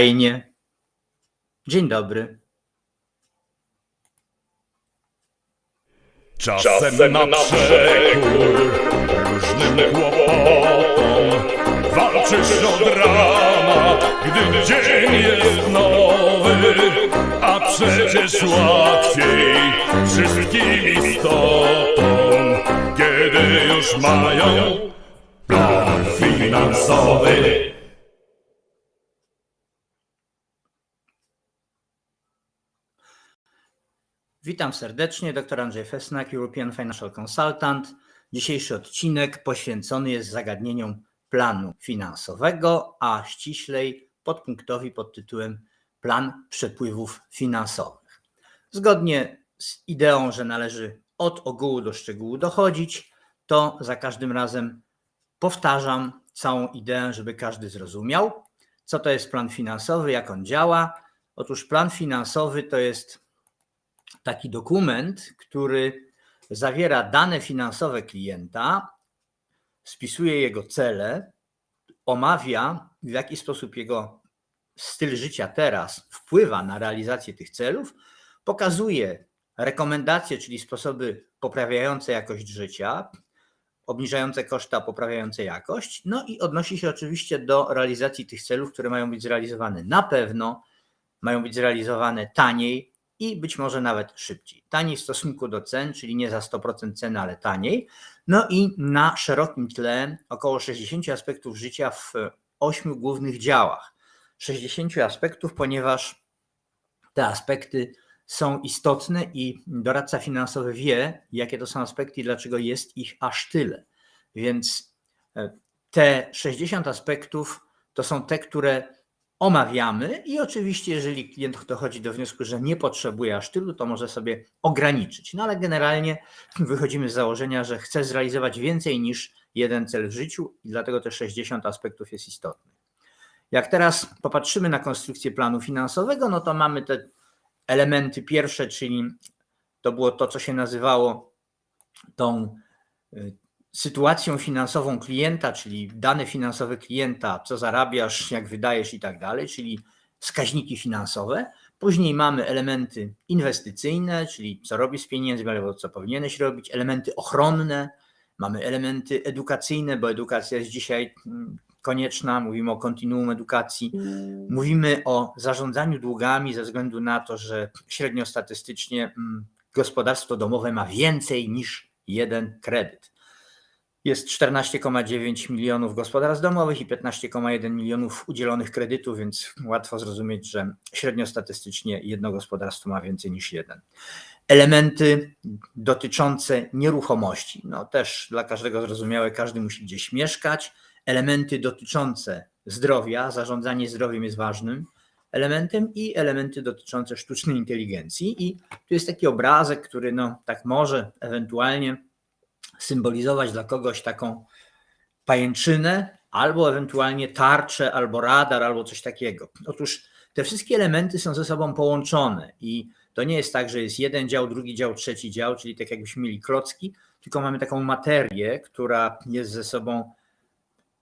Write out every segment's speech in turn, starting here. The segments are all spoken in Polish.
Fajnie. Dzień dobry. Czasem na przekór różnym kłopotom Walczysz od rana, gdy dzień jest nowy A przecież łatwiej wszystkim istotom Kiedy już mają plan finansowy Witam serdecznie, dr Andrzej Fesnak, European Financial Consultant. Dzisiejszy odcinek poświęcony jest zagadnieniom planu finansowego, a ściślej podpunktowi pod tytułem Plan przepływów finansowych. Zgodnie z ideą, że należy od ogółu do szczegółu dochodzić, to za każdym razem powtarzam całą ideę, żeby każdy zrozumiał, co to jest plan finansowy, jak on działa. Otóż plan finansowy to jest taki dokument, który zawiera dane finansowe klienta, spisuje jego cele, omawia, w jaki sposób jego styl życia teraz wpływa na realizację tych celów, pokazuje rekomendacje, czyli sposoby poprawiające jakość życia, obniżające koszta, poprawiające jakość, no i odnosi się oczywiście do realizacji tych celów, które mają być zrealizowane. Na pewno, mają być zrealizowane taniej, i być może nawet szybciej. Taniej w stosunku do cen, czyli nie za 100% ceny, ale taniej. No i na szerokim tle około 60 aspektów życia w ośmiu głównych działach. 60 aspektów, ponieważ te aspekty są istotne i doradca finansowy wie, jakie to są aspekty i dlaczego jest ich aż tyle. Więc e, te 60 aspektów to są te, które omawiamy i oczywiście, jeżeli klient dochodzi do wniosku, że nie potrzebuje aż tylu, to może sobie ograniczyć. No ale generalnie wychodzimy z założenia, że chce zrealizować więcej niż jeden cel w życiu i dlatego te 60 aspektów jest istotnych. Jak teraz popatrzymy na konstrukcję planu finansowego, no to mamy te elementy pierwsze, czyli to było to, co się nazywało tą y, sytuacją finansową klienta, czyli dane finansowe klienta, co zarabiasz, jak wydajesz i tak dalej, czyli wskaźniki finansowe. Później mamy elementy inwestycyjne, czyli co robisz z pieniędzmi, albo co powinieneś robić, elementy ochronne, mamy elementy edukacyjne, bo edukacja jest dzisiaj mm, konieczna, mówimy o kontinuum edukacji, mówimy o zarządzaniu długami ze względu na to, że średnio statystycznie mm, gospodarstwo domowe ma więcej niż jeden kredyt. Jest 14,9 milionów gospodarstw domowych i 15,1 milionów udzielonych kredytów, więc łatwo zrozumieć, że średnio statystycznie jedno gospodarstwo ma więcej niż jeden. Elementy dotyczące nieruchomości, no też dla każdego zrozumiałe, każdy musi gdzieś mieszkać. Elementy dotyczące zdrowia, zarządzanie zdrowiem jest ważnym elementem i elementy dotyczące sztucznej inteligencji. I tu jest taki obrazek, który no tak może ewentualnie symbolizować dla kogoś taką pajęczynę, albo ewentualnie tarczę, albo radar, albo coś takiego. Otóż te wszystkie elementy są ze sobą połączone i to nie jest tak, że jest jeden dział, drugi dział, trzeci dział, czyli tak jakbyśmy mieli klocki, tylko mamy taką materię, która jest ze sobą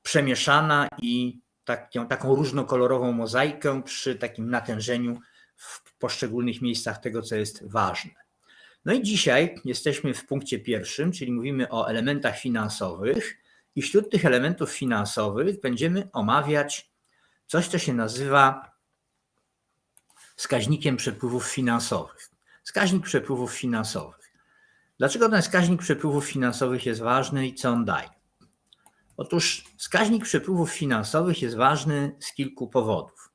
przemieszana i taką, taką różnokolorową mozaikę przy takim natężeniu w poszczególnych miejscach tego, co jest ważne. No i dzisiaj jesteśmy w punkcie pierwszym, czyli mówimy o elementach finansowych, i wśród tych elementów finansowych będziemy omawiać coś, co się nazywa wskaźnikiem przepływów finansowych. Wskaźnik przepływów finansowych. Dlaczego ten wskaźnik przepływów finansowych jest ważny i co on daje? Otóż wskaźnik przepływów finansowych jest ważny z kilku powodów.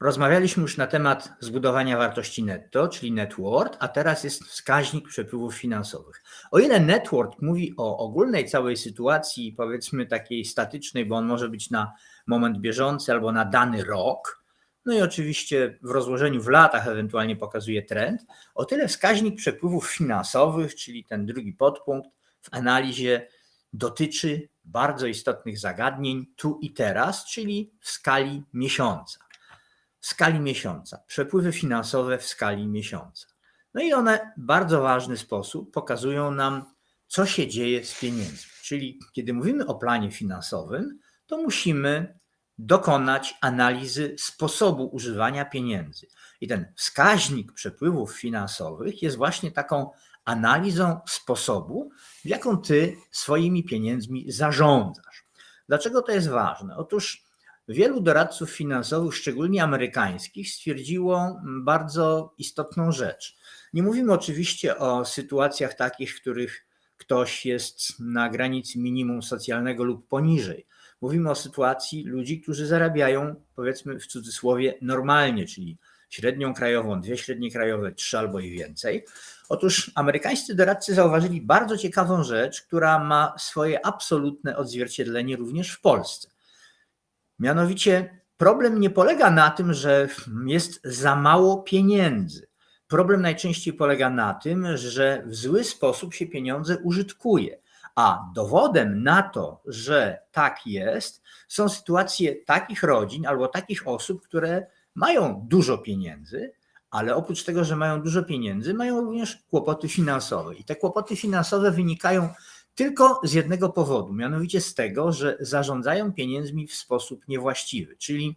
Rozmawialiśmy już na temat zbudowania wartości netto, czyli net worth, a teraz jest wskaźnik przepływów finansowych. O ile net worth mówi o ogólnej całej sytuacji, powiedzmy takiej statycznej, bo on może być na moment bieżący albo na dany rok, no i oczywiście w rozłożeniu w latach ewentualnie pokazuje trend, o tyle wskaźnik przepływów finansowych, czyli ten drugi podpunkt w analizie dotyczy bardzo istotnych zagadnień tu i teraz, czyli w skali miesiąca w skali miesiąca, przepływy finansowe w skali miesiąca. No i one w bardzo ważny sposób pokazują nam, co się dzieje z pieniędzmi. Czyli kiedy mówimy o planie finansowym, to musimy dokonać analizy sposobu używania pieniędzy. I ten wskaźnik przepływów finansowych jest właśnie taką analizą sposobu, w jaką ty swoimi pieniędzmi zarządzasz. Dlaczego to jest ważne? Otóż wielu doradców finansowych, szczególnie amerykańskich, stwierdziło bardzo istotną rzecz. Nie mówimy oczywiście o sytuacjach takich, w których ktoś jest na granicy minimum socjalnego lub poniżej. Mówimy o sytuacji ludzi, którzy zarabiają, powiedzmy w cudzysłowie, normalnie, czyli średnią krajową, dwie średnie krajowe, trzy albo i więcej. Otóż amerykańscy doradcy zauważyli bardzo ciekawą rzecz, która ma swoje absolutne odzwierciedlenie również w Polsce. Mianowicie problem nie polega na tym, że jest za mało pieniędzy. Problem najczęściej polega na tym, że w zły sposób się pieniądze użytkuje. A dowodem na to, że tak jest, są sytuacje takich rodzin albo takich osób, które mają dużo pieniędzy, ale oprócz tego, że mają dużo pieniędzy, mają również kłopoty finansowe. I te kłopoty finansowe wynikają tylko z jednego powodu, mianowicie z tego, że zarządzają pieniędzmi w sposób niewłaściwy. Czyli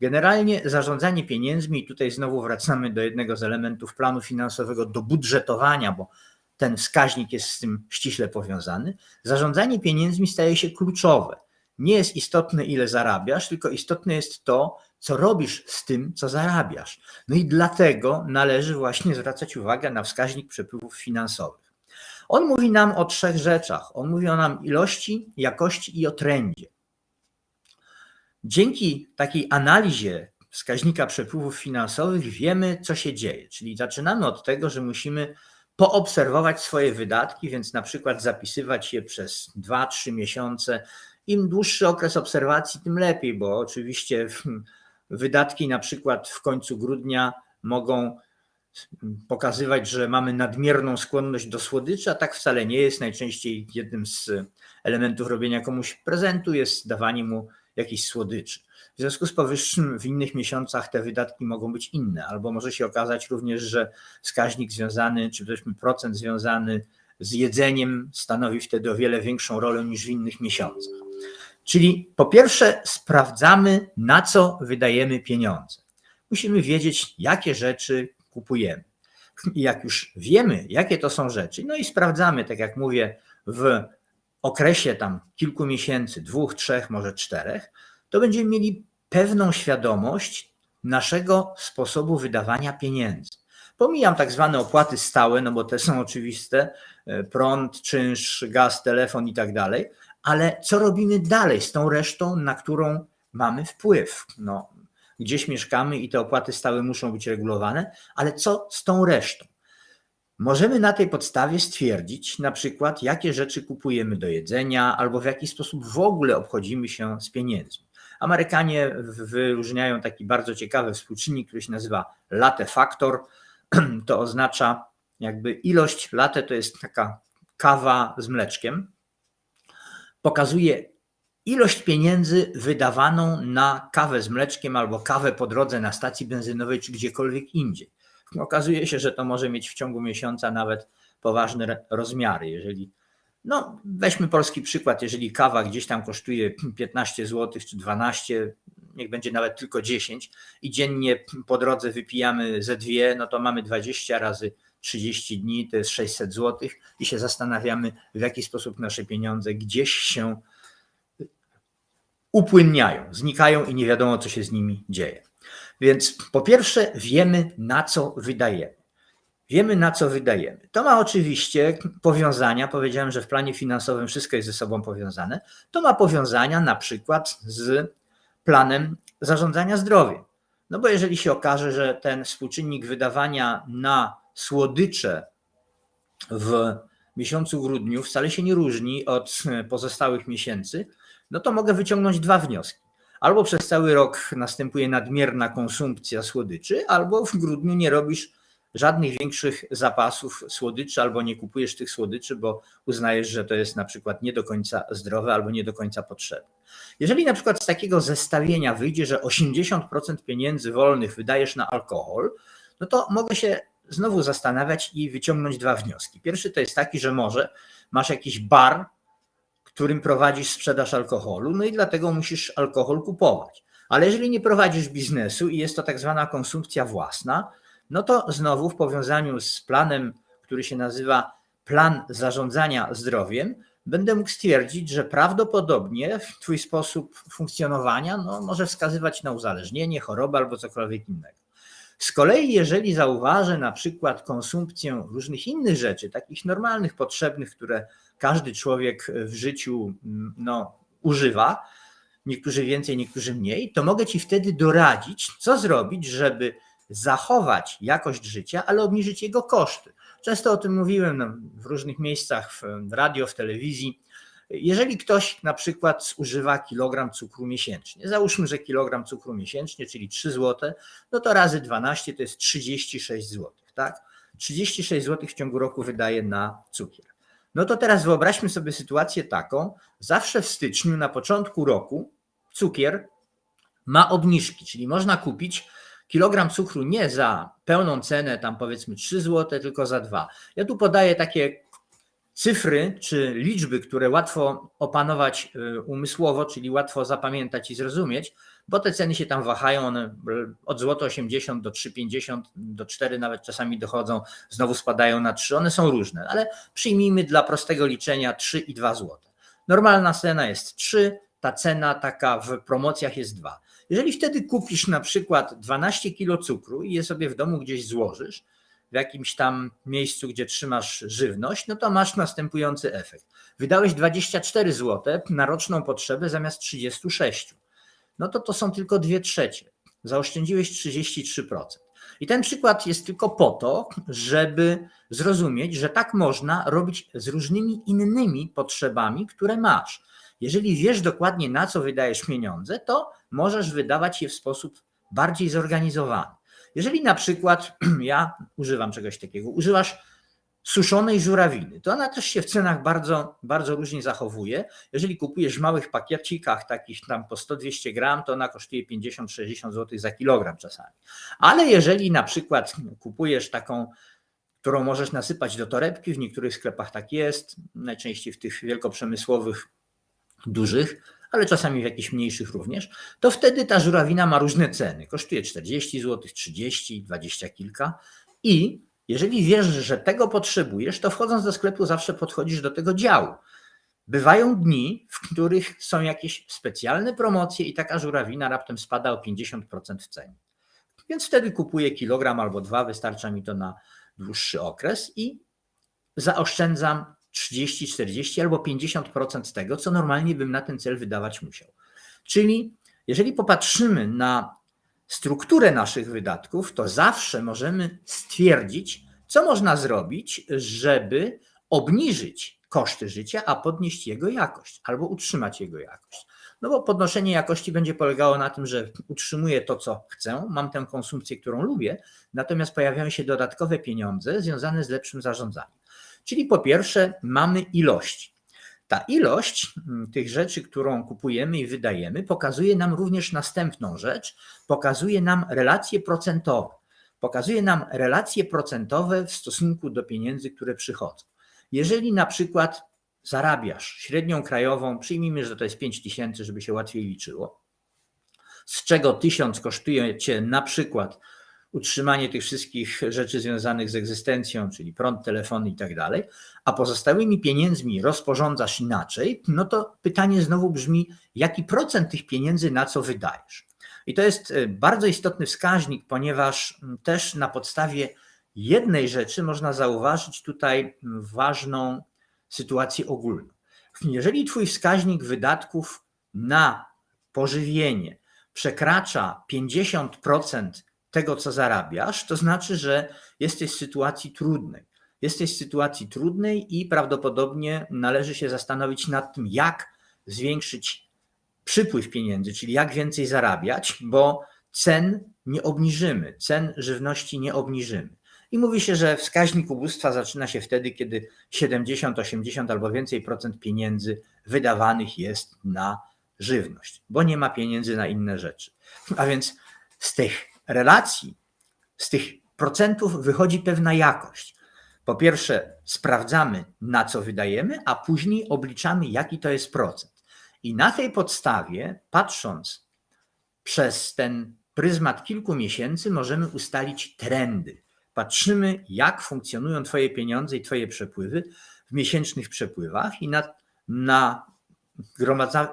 generalnie zarządzanie pieniędzmi, i tutaj znowu wracamy do jednego z elementów planu finansowego, do budżetowania, bo ten wskaźnik jest z tym ściśle powiązany. Zarządzanie pieniędzmi staje się kluczowe. Nie jest istotne, ile zarabiasz, tylko istotne jest to, co robisz z tym, co zarabiasz. No i dlatego należy właśnie zwracać uwagę na wskaźnik przepływów finansowych. On mówi nam o trzech rzeczach. On mówi o nam ilości, jakości i o trendzie. Dzięki takiej analizie wskaźnika przepływów finansowych wiemy, co się dzieje. Czyli zaczynamy od tego, że musimy poobserwować swoje wydatki, więc na przykład zapisywać je przez 2-3 miesiące. Im dłuższy okres obserwacji, tym lepiej, bo oczywiście wydatki na przykład w końcu grudnia mogą pokazywać, że mamy nadmierną skłonność do słodyczy, a tak wcale nie jest. Najczęściej jednym z elementów robienia komuś prezentu jest dawanie mu jakichś słodyczy. W związku z powyższym w innych miesiącach te wydatki mogą być inne, albo może się okazać również, że wskaźnik związany, czy powiedzmy procent związany z jedzeniem stanowi wtedy o wiele większą rolę niż w innych miesiącach. Czyli po pierwsze sprawdzamy, na co wydajemy pieniądze. Musimy wiedzieć, jakie rzeczy kupujemy. I jak już wiemy, jakie to są rzeczy, no i sprawdzamy, tak jak mówię, w okresie tam kilku miesięcy, dwóch, trzech, może czterech, to będziemy mieli pewną świadomość naszego sposobu wydawania pieniędzy. Pomijam tak zwane opłaty stałe, no bo te są oczywiste, e, prąd, czynsz, gaz, telefon i tak dalej, ale co robimy dalej z tą resztą, na którą mamy wpływ? No, gdzieś mieszkamy i te opłaty stałe muszą być regulowane, ale co z tą resztą? Możemy na tej podstawie stwierdzić, na przykład, jakie rzeczy kupujemy do jedzenia, albo w jaki sposób w ogóle obchodzimy się z pieniędzmi. Amerykanie wyróżniają taki bardzo ciekawy współczynnik, który się nazywa latte factor. To oznacza jakby ilość, latte to jest taka kawa z mleczkiem. Pokazuje ilość pieniędzy wydawaną na kawę z mleczkiem albo kawę po drodze na stacji benzynowej czy gdziekolwiek indziej. Okazuje się, że to może mieć w ciągu miesiąca nawet poważne rozmiary. Jeżeli, no weźmy polski przykład, jeżeli kawa gdzieś tam kosztuje 15 zł czy 12, niech będzie nawet tylko 10 i dziennie po drodze wypijamy ze dwie, no to mamy 20 razy 30 dni, to jest 600 zł i się zastanawiamy, w jaki sposób nasze pieniądze gdzieś się upłynniają, znikają i nie wiadomo, co się z nimi dzieje. Więc po pierwsze, wiemy, na co wydajemy. Wiemy, na co wydajemy. To ma oczywiście powiązania. Powiedziałem, że w planie finansowym wszystko jest ze sobą powiązane. To ma powiązania na przykład z planem zarządzania zdrowiem. No bo jeżeli się okaże, że ten współczynnik wydawania na słodycze w miesiącu grudniu wcale się nie różni od pozostałych miesięcy, no to mogę wyciągnąć dwa wnioski. Albo przez cały rok następuje nadmierna konsumpcja słodyczy, albo w grudniu nie robisz żadnych większych zapasów słodyczy, albo nie kupujesz tych słodyczy, bo uznajesz, że to jest na przykład nie do końca zdrowe albo nie do końca potrzebne. Jeżeli na przykład z takiego zestawienia wyjdzie, że 80% pieniędzy wolnych wydajesz na alkohol, no to mogę się znowu zastanawiać i wyciągnąć dwa wnioski. Pierwszy to jest taki, że może masz jakiś bar, którym prowadzisz sprzedaż alkoholu, no i dlatego musisz alkohol kupować. Ale jeżeli nie prowadzisz biznesu i jest to tak zwana konsumpcja własna, no to znowu w powiązaniu z planem, który się nazywa Plan Zarządzania Zdrowiem, będę mógł stwierdzić, że prawdopodobnie Twój sposób funkcjonowania no, może wskazywać na uzależnienie, chorobę albo cokolwiek innego. Z kolei, jeżeli zauważę na przykład konsumpcję różnych innych rzeczy, takich normalnych, potrzebnych, które każdy człowiek w życiu mm, no, używa, niektórzy więcej, niektórzy mniej, to mogę Ci wtedy doradzić, co zrobić, żeby zachować jakość życia, ale obniżyć jego koszty. Często o tym mówiłem no, w różnych miejscach, w radio, w telewizji. Jeżeli ktoś na przykład zużywa kilogram cukru miesięcznie, załóżmy, że kilogram cukru miesięcznie, czyli 3 zł, no to razy 12 to jest 36 zł, tak? 36 zł w ciągu roku wydaje na cukier. No to teraz wyobraźmy sobie sytuację taką, zawsze w styczniu, na początku roku, cukier ma obniżki, czyli można kupić kilogram cukru nie za pełną cenę, tam powiedzmy 3 zł, tylko za 2. Ja tu podaję takie cyfry czy liczby, które łatwo opanować y, umysłowo, czyli łatwo zapamiętać i zrozumieć, bo te ceny się tam wahają, one od złoto 80 do 3,50, do 4 nawet czasami dochodzą, znowu spadają na 3, one są różne, ale przyjmijmy dla prostego liczenia 3 i 2 zł. Normalna cena jest 3, ta cena taka w promocjach jest 2. Jeżeli wtedy kupisz na przykład 12 kg cukru i je sobie w domu gdzieś złożysz, w jakimś tam miejscu, gdzie trzymasz żywność, no to masz następujący efekt. Wydałeś 24 zł na roczną potrzebę zamiast 36. No to to są tylko 2 trzecie. Zaoszczędziłeś 33%. I ten przykład jest tylko po to, żeby zrozumieć, że tak można robić z różnymi innymi potrzebami, które masz. Jeżeli wiesz dokładnie, na co wydajesz pieniądze, to możesz wydawać je w sposób bardziej zorganizowany. Jeżeli na przykład ja używam czegoś takiego, używasz suszonej żurawiny, to ona też się w cenach bardzo, bardzo różnie zachowuje. Jeżeli kupujesz w małych pakiecikach, takich tam po 100-200 gram, to ona kosztuje 50-60 zł za kilogram czasami. Ale jeżeli na przykład kupujesz taką, którą możesz nasypać do torebki, w niektórych sklepach tak jest, najczęściej w tych wielkoprzemysłowych, dużych, ale czasami w jakichś mniejszych również, to wtedy ta żurawina ma różne ceny. Kosztuje 40 zł, 30, 20 kilka. I jeżeli wiesz, że tego potrzebujesz, to wchodząc do sklepu zawsze podchodzisz do tego działu. Bywają dni, w których są jakieś specjalne promocje i taka żurawina raptem spada o 50% w cenie. Więc wtedy kupuję kilogram albo dwa, wystarcza mi to na dłuższy okres i zaoszczędzam 30, 40 albo 50% tego, co normalnie bym na ten cel wydawać musiał. Czyli jeżeli popatrzymy na strukturę naszych wydatków, to zawsze możemy stwierdzić, co można zrobić, żeby obniżyć koszty życia, a podnieść jego jakość albo utrzymać jego jakość. No bo podnoszenie jakości będzie polegało na tym, że utrzymuję to, co chcę, mam tę konsumpcję, którą lubię, natomiast pojawiają się dodatkowe pieniądze związane z lepszym zarządzaniem. Czyli po pierwsze, mamy ilości. Ta ilość mm, tych rzeczy, którą kupujemy i wydajemy, pokazuje nam również następną rzecz, pokazuje nam relacje procentowe. Pokazuje nam relacje procentowe w stosunku do pieniędzy, które przychodzą. Jeżeli na przykład zarabiasz średnią krajową, przyjmijmy, że to jest 5 tysięcy, żeby się łatwiej liczyło, z czego 1000 kosztuje cię na przykład utrzymanie tych wszystkich rzeczy związanych z egzystencją, czyli prąd, telefony i tak dalej, a pozostałymi pieniędzmi rozporządzasz inaczej, no to pytanie znowu brzmi, jaki procent tych pieniędzy na co wydajesz? I to jest e, bardzo istotny wskaźnik, ponieważ też na podstawie jednej rzeczy można zauważyć tutaj ważną sytuację ogólną. Jeżeli Twój wskaźnik wydatków na pożywienie przekracza 50% tego, co zarabiasz, to znaczy, że jesteś w sytuacji trudnej. Jesteś w sytuacji trudnej i prawdopodobnie należy się zastanowić nad tym, jak zwiększyć przypływ pieniędzy, czyli jak więcej zarabiać, bo cen nie obniżymy, cen żywności nie obniżymy. I mówi się, że wskaźnik ubóstwa zaczyna się wtedy, kiedy 70, 80 albo więcej procent pieniędzy wydawanych jest na żywność, bo nie ma pieniędzy na inne rzeczy. A więc z tych relacji, z tych procentów wychodzi pewna jakość. Po pierwsze, sprawdzamy, na co wydajemy, a później obliczamy, jaki to jest procent. I na tej podstawie, patrząc przez ten pryzmat kilku miesięcy, możemy ustalić trendy. Patrzymy, jak funkcjonują Twoje pieniądze i Twoje przepływy w miesięcznych przepływach i na, na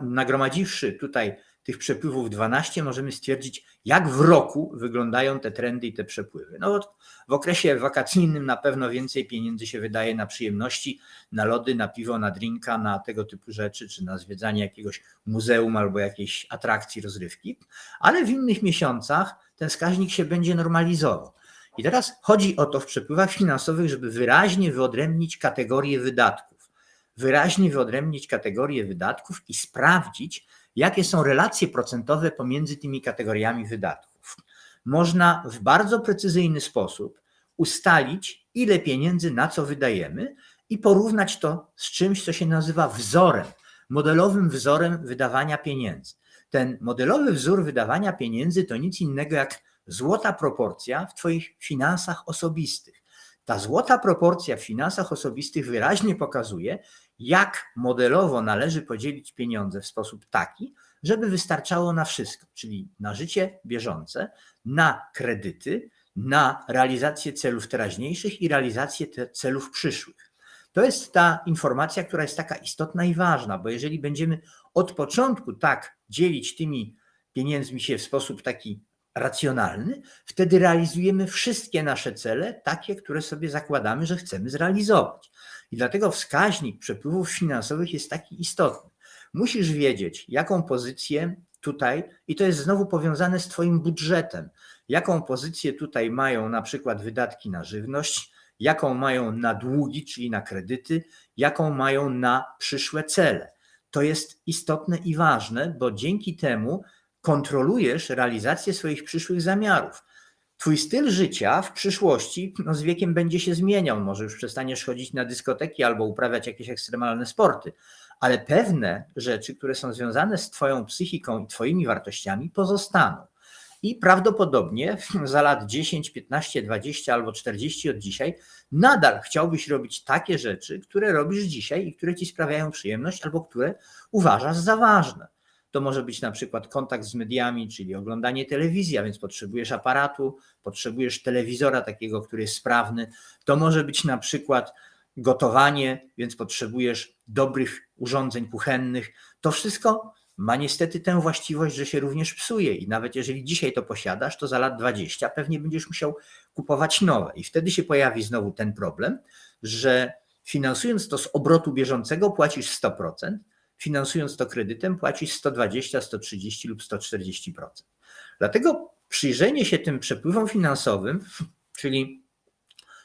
nagromadziwszy tutaj tych przepływów 12, możemy stwierdzić, jak w roku wyglądają te trendy i te przepływy. No, w okresie wakacyjnym na pewno więcej pieniędzy się wydaje na przyjemności, na lody, na piwo, na drinka, na tego typu rzeczy, czy na zwiedzanie jakiegoś muzeum albo jakiejś atrakcji, rozrywki, ale w innych miesiącach ten wskaźnik się będzie normalizował. I teraz chodzi o to w przepływach finansowych, żeby wyraźnie wyodrębnić kategorie wydatków. Wyraźnie wyodrębnić kategorie wydatków i sprawdzić, jakie są relacje procentowe pomiędzy tymi kategoriami wydatków. Można w bardzo precyzyjny sposób ustalić, ile pieniędzy na co wydajemy i porównać to z czymś, co się nazywa wzorem, modelowym wzorem wydawania pieniędzy. Ten modelowy wzór wydawania pieniędzy to nic innego jak złota proporcja w Twoich finansach osobistych. Ta złota proporcja w finansach osobistych wyraźnie pokazuje, jak modelowo należy podzielić pieniądze w sposób taki, żeby wystarczało na wszystko, czyli na życie bieżące, na kredyty, na realizację celów teraźniejszych i realizację celów przyszłych. To jest ta informacja, która jest taka istotna i ważna, bo jeżeli będziemy od początku tak dzielić tymi pieniędzmi się w sposób taki racjonalny, wtedy realizujemy wszystkie nasze cele, takie, które sobie zakładamy, że chcemy zrealizować. I dlatego wskaźnik przepływów finansowych jest taki istotny. Musisz wiedzieć, jaką pozycję tutaj, i to jest znowu powiązane z Twoim budżetem, jaką pozycję tutaj mają na przykład wydatki na żywność, jaką mają na długi, czyli na kredyty, jaką mają na przyszłe cele. To jest istotne i ważne, bo dzięki temu kontrolujesz realizację swoich przyszłych zamiarów. Twój styl życia w przyszłości no, z wiekiem będzie się zmieniał. Może już przestaniesz chodzić na dyskoteki albo uprawiać jakieś ekstremalne sporty, ale pewne rzeczy, które są związane z Twoją psychiką i Twoimi wartościami, pozostaną. I prawdopodobnie za lat 10, 15, 20 albo 40 od dzisiaj nadal chciałbyś robić takie rzeczy, które robisz dzisiaj i które ci sprawiają przyjemność albo które uważasz za ważne. To może być na przykład kontakt z mediami, czyli oglądanie telewizji, a więc potrzebujesz aparatu, potrzebujesz telewizora takiego, który jest sprawny. To może być na przykład gotowanie, więc potrzebujesz dobrych urządzeń kuchennych. To wszystko ma niestety tę właściwość, że się również psuje i nawet jeżeli dzisiaj to posiadasz, to za lat 20 pewnie będziesz musiał kupować nowe i wtedy się pojawi znowu ten problem, że finansując to z obrotu bieżącego płacisz 100%, finansując to kredytem płacisz 120, 130 lub 140%. Dlatego przyjrzenie się tym przepływom finansowym, czyli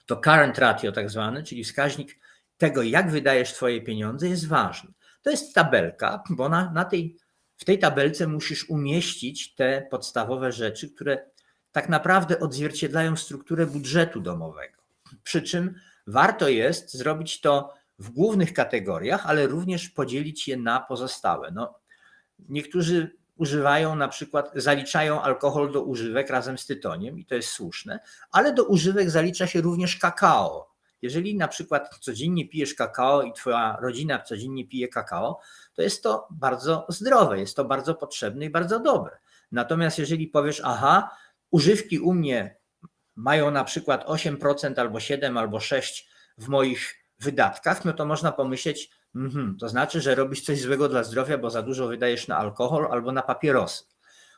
to current ratio tak zwany, czyli wskaźnik tego, jak wydajesz Twoje pieniądze, jest ważny. To jest tabelka, bo na, na tej, w tej tabelce musisz umieścić te podstawowe rzeczy, które tak naprawdę odzwierciedlają strukturę budżetu domowego. Przy czym warto jest zrobić to w głównych kategoriach, ale również podzielić je na pozostałe. No, niektórzy używają na przykład, zaliczają alkohol do używek razem z tytoniem i to jest słuszne, ale do używek zalicza się również kakao. Jeżeli na przykład codziennie pijesz kakao i twoja rodzina codziennie pije kakao, to jest to bardzo zdrowe, jest to bardzo potrzebne i bardzo dobre. Natomiast jeżeli powiesz, aha, używki u mnie mają na przykład 8% albo 7 albo 6 w moich wydatkach, no to można pomyśleć, mm to znaczy, że robisz coś złego dla zdrowia, bo za dużo wydajesz na alkohol albo na papierosy.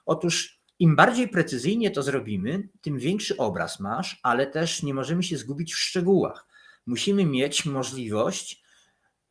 Otóż im bardziej precyzyjnie to zrobimy, tym większy obraz masz, ale też nie możemy się zgubić w szczegółach. Musimy mieć możliwość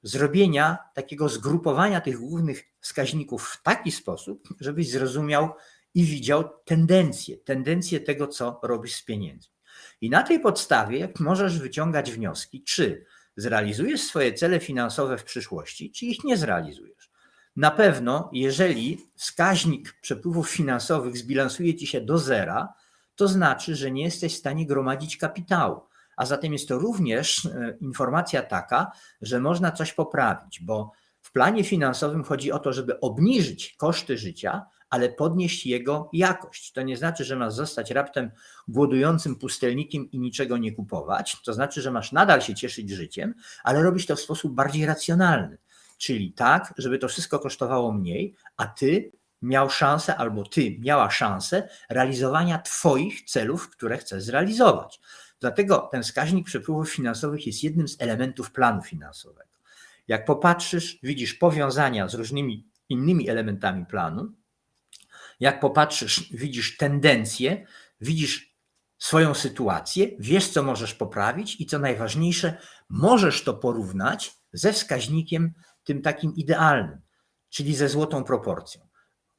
zrobienia takiego zgrupowania tych głównych wskaźników w taki sposób, żebyś zrozumiał i widział tendencje, tendencje tego, co robisz z pieniędzmi. I na tej podstawie możesz wyciągać wnioski, czy zrealizujesz swoje cele finansowe w przyszłości, czy ich nie zrealizujesz. Na pewno, jeżeli wskaźnik przepływów finansowych zbilansuje ci się do zera, to znaczy, że nie jesteś w stanie gromadzić kapitału. A zatem jest to również e, informacja taka, że można coś poprawić, bo w planie finansowym chodzi o to, żeby obniżyć koszty życia, ale podnieść jego jakość. To nie znaczy, że masz zostać raptem głodującym pustelnikiem i niczego nie kupować. To znaczy, że masz nadal się cieszyć życiem, ale robić to w sposób bardziej racjonalny. Czyli tak, żeby to wszystko kosztowało mniej, a ty miał szansę, albo ty miała szansę realizowania Twoich celów, które chcesz zrealizować. Dlatego ten wskaźnik przepływów finansowych jest jednym z elementów planu finansowego. Jak popatrzysz, widzisz powiązania z różnymi innymi elementami planu, jak popatrzysz, widzisz tendencje, widzisz swoją sytuację, wiesz, co możesz poprawić i co najważniejsze, możesz to porównać ze wskaźnikiem tym takim idealnym, czyli ze złotą proporcją.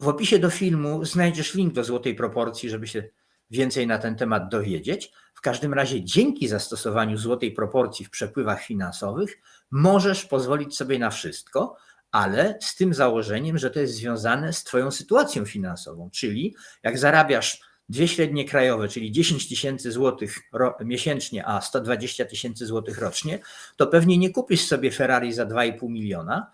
W opisie do filmu znajdziesz link do złotej proporcji, żeby się więcej na ten temat dowiedzieć. W każdym razie, dzięki zastosowaniu złotej proporcji w przepływach finansowych, możesz pozwolić sobie na wszystko, ale z tym założeniem, że to jest związane z Twoją sytuacją finansową. Czyli jak zarabiasz dwie średnie krajowe, czyli 10 tysięcy złotych miesięcznie, a 120 tysięcy złotych rocznie, to pewnie nie kupisz sobie Ferrari za 2,5 miliona,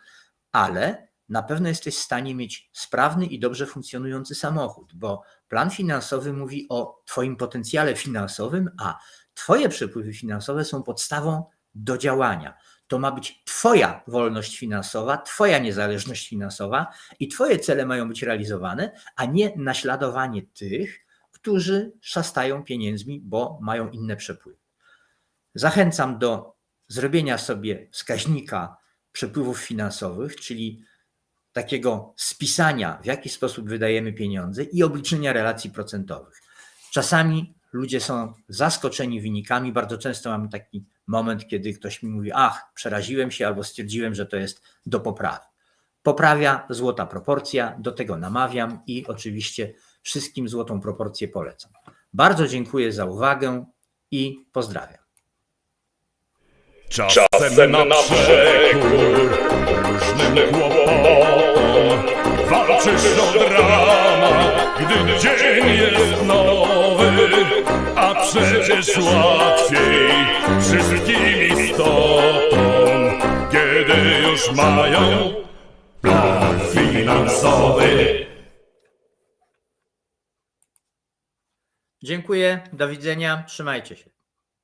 ale na pewno jesteś w stanie mieć sprawny i dobrze funkcjonujący samochód, bo plan finansowy mówi o Twoim potencjale finansowym, a Twoje przepływy finansowe są podstawą do działania. To ma być Twoja wolność finansowa, Twoja niezależność finansowa i Twoje cele mają być realizowane, a nie naśladowanie tych, którzy szastają pieniędzmi, bo mają inne przepływy. Zachęcam do zrobienia sobie wskaźnika przepływów finansowych, czyli takiego spisania, w jaki sposób wydajemy pieniądze i obliczenia relacji procentowych. Czasami ludzie są zaskoczeni wynikami. Bardzo często mam taki moment, kiedy ktoś mi mówi: Ach, przeraziłem się albo stwierdziłem, że to jest do poprawy. Poprawia złota proporcja, do tego namawiam i oczywiście wszystkim złotą proporcję polecam. Bardzo dziękuję za uwagę i pozdrawiam. Czasem na przekór różnym kłopotom Walczysz o dramat, gdy dzień jest nowy A przecież łatwiej wszystkim istotom Kiedy już mają plan finansowy Dziękuję, do widzenia, trzymajcie się.